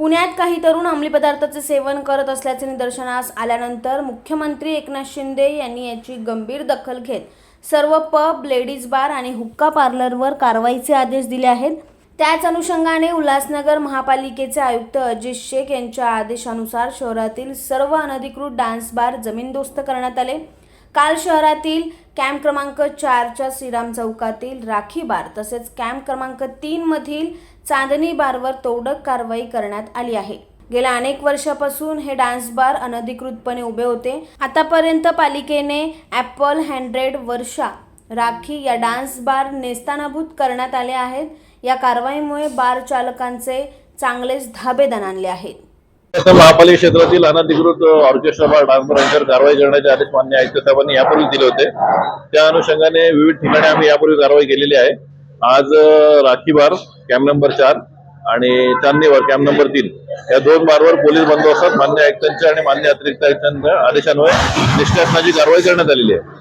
पुण्यात काही तरुण अंमली पदार्थाचे सेवन करत असल्याचे निदर्शनास आल्यानंतर मुख्यमंत्री एकनाथ शिंदे यांनी याची गंभीर दखल घेत सर्व पब लेडीज बार आणि हुक्का पार्लरवर कारवाईचे आदेश दिले आहेत. त्याच अनुषंगाने उल्हासनगर महापालिकेचे आयुक्त अजित शेख यांच्या आदेशानुसार शहरातील सर्व अनधिकृत डान्स बार जमीनदोस्त करण्यात आले. काल शहरातील कॅम्प क्रमांक चारच्या श्रीराम चौकातील राखी बार तसेच कॅम्प क्रमांक तीनमधील चांदणी बारवर तोडक कारवाई करण्यात आली आहे. गेल्या अनेक वर्षापासून हे डान्स बार अनधिकृतपणे उभे होते. आतापर्यंत पालिकेने ॲपल हँड्रेड वर्षा राखी या डान्स बार नेस्तानाभूत करण्यात आले आहेत. या कारवाईमुळे बार चालकांचे चांगलेच धाबेदान आणले आहेत. महापालिका क्षेत्रातील अनधिकृत ऑर्केस्ट्रा बार डान्स कारवाई करण्याचे आदेश मान्य आयुक्त साहेबांनी यापूर्वी दिले होते. त्या अनुषंगाने विविध ठिकाणी आम्ही यापूर्वी कारवाई केलेली आहे. आज राखी बार कॅम्प नंबर चार आणि चांदणी बार कॅम्प नंबर तीन या दोन बारवर पोलीस बंदोबस्तात मान्य आयुक्तांच्या आणि मान्य अतिरिक्त आयुक्तांच्या आदेशान्वये निष्कासनाची कारवाई करण्यात आलेली आहे.